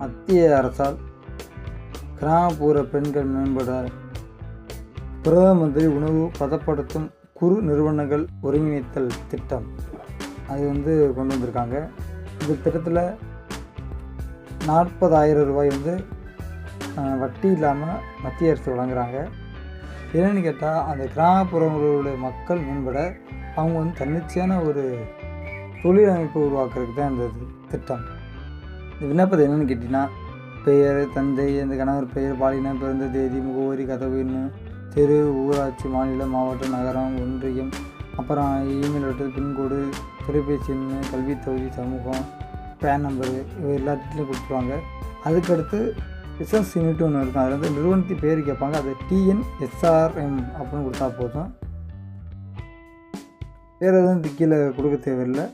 மத்திய அரசால் கிராமப்புற பெண்கள் மேம்பட பிரதம மந்திரி உணவு பதப்படுத்தும் குறு நிறுவனங்கள் ஒருங்கிணைத்தல் திட்டம். அது வந்து கொண்டு வந்திருக்காங்க. இந்த திட்டத்தில் நாற்பதாயிரம் ரூபாய் வந்து வட்டி இல்லாமல் மத்திய அரசு வழங்குறாங்க. என்னென்னு கேட்டால் அந்த கிராமப்புறங்களுடைய மக்கள் மேம்பட அவங்க வந்து தன்னிச்சையான ஒரு தொழில் அமைப்பு உருவாக்குறதுக்கு தான் இந்த திட்டம். இந்த விண்ணப்பத்தை என்னென்னு கேட்டிங்கன்னா பெயர் தந்தை அந்த கணவர் பெயர் பாலினம் பிறந்த தேதி முகவரி கதவு இன்னும் தெரு ஊராட்சி மாநிலம் மாவட்டம் நகரம் ஒன்றியம் அப்புறம் இமெயில் அட்ரஸ் பின்கோடு தொலைபேசி எண் கல்வித் சமூகம் பேன் நம்பரு இவை எல்லா கொடுத்துருவாங்க. அதுக்கடுத்து பிஸ்னஸ் யூனிட் ஒன்று இருக்கும். அதில் வந்து நிறுவனத்தின் பேர் கேட்பாங்க. அது டிஎன்எஸ்ஆர்எம் அப்படின்னு கொடுத்தா போதும். வேறு எதுவும் கீழே கொடுக்க தேவையில்லை.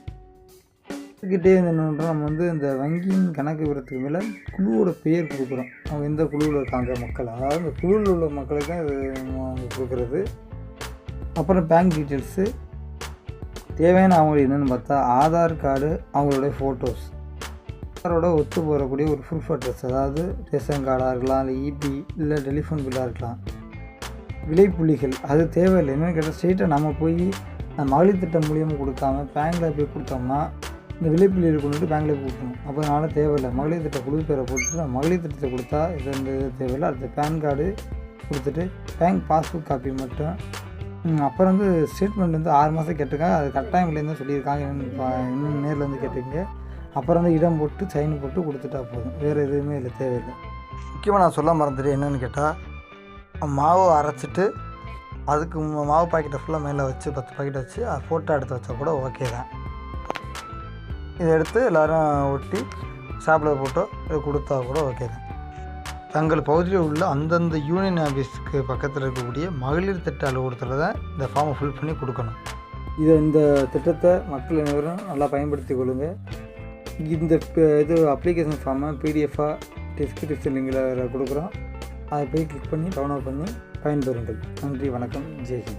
இதுக்கிட்டே இருந்தோன்றால் நம்ம வந்து இந்த வங்கியின் கணக்கு விவரத்துக்கு மேலே குழுவோட பெயர் கொடுக்குறோம். அவங்க எந்த குழுவில் இருக்காங்க? மக்கள்? அதாவது இந்த குழுவில் உள்ள மக்களுக்கு தான் இது அவங்க கொடுக்குறது. அப்புறம் பேங்க் டீட்டெயில்ஸு தேவையான அவங்களுக்கு என்னென்னு பார்த்தா ஆதார் கார்டு அவங்களுடைய ஃபோட்டோஸ் ஆதாரோட ஒத்து போகக்கூடிய ஒரு ப்ரூஃப் அட்ரஸ் அதாவது ரேஷன் கார்டாக இருக்கலாம் இல்லை இபி இல்லை டெலிஃபோன் பில்லாக இருக்கலாம். விலைப்புள்ளிகள் அது தேவையில்லை. என்னென்னு கேட்டால் ஸ்ட்ரெயிட்டாக நம்ம போய் மகளிர் திட்டம் மூலியமாக கொடுக்காம பேங்கில் போய் கொடுத்தோம்னா இந்த விலைப்புள்ளிகள் கொண்டு வந்து பேங்க்கில் கொடுக்கணும் அப்போ அதனால் தேவையில்லை. மகளிர் திட்ட குழு பேரை போட்டுட்டு மகளிர் திட்டத்தை கொடுத்தா இது இந்த இது தேவையில்லை. அடுத்து பேன் கார்டு கொடுத்துட்டு பேங்க் பாஸ்புக் காப்பி மட்டும். அப்புறம் வந்து ஸ்டேட்மெண்ட் வந்து ஆறு மாதம் கேட்டிருக்காங்க. அது கட்டாயம் இல்லைன்னு சொல்லியிருக்காங்க. என்னென்னு பா- இன்னும் நேரில் வந்து கேட்டுக்கங்க அப்புறம் வந்து இடம் போட்டு சைன் போட்டு கொடுத்துட்டா போதும். வேறு எதுவுமே இல்லை தேவையில்லை. முக்கியமாக நான் சொல்ல மறந்துட்டு என்னென்னு கேட்டால் மாவு அரைச்சிட்டு அதுக்கு மாவு பாக்கெட்டை ஃபுல்லாக மேலே வச்சு பத்து பாக்கெட் வச்சு ஃபோட்டோ எடுத்து வச்சா கூட ஓகே தான். இதை எடுத்து எல்லோரும் ஒட்டி சாப்பிட போட்டோ இதை கொடுத்தா கூட ஓகே தான். தங்கள் பகுதியில் உள்ள அந்தந்த யூனியன் ஆஃபீஸ்க்கு பக்கத்தில் இருக்கக்கூடிய மகளிர் திட்ட அலுவலகத்தில் தான் இந்த ஃபார்மை ஃபில் பண்ணி கொடுக்கணும். இதை இந்த திட்டத்தை மக்கள் அனைவரும் நல்லா பயன்படுத்தி கொள்ளுங்கள் இந்த இது அப்ளிகேஷன் ஃபார்மை பிடிஎஃபாக டிஸ்கிரிப்ஷன் லிங்கில் கொடுக்குறோம். அதை போய் கிளிக் பண்ணி டவுன்லோட் பண்ணி பயன்பெறுங்கள். நன்றி வணக்கம் ஜெய்ஹிந்த்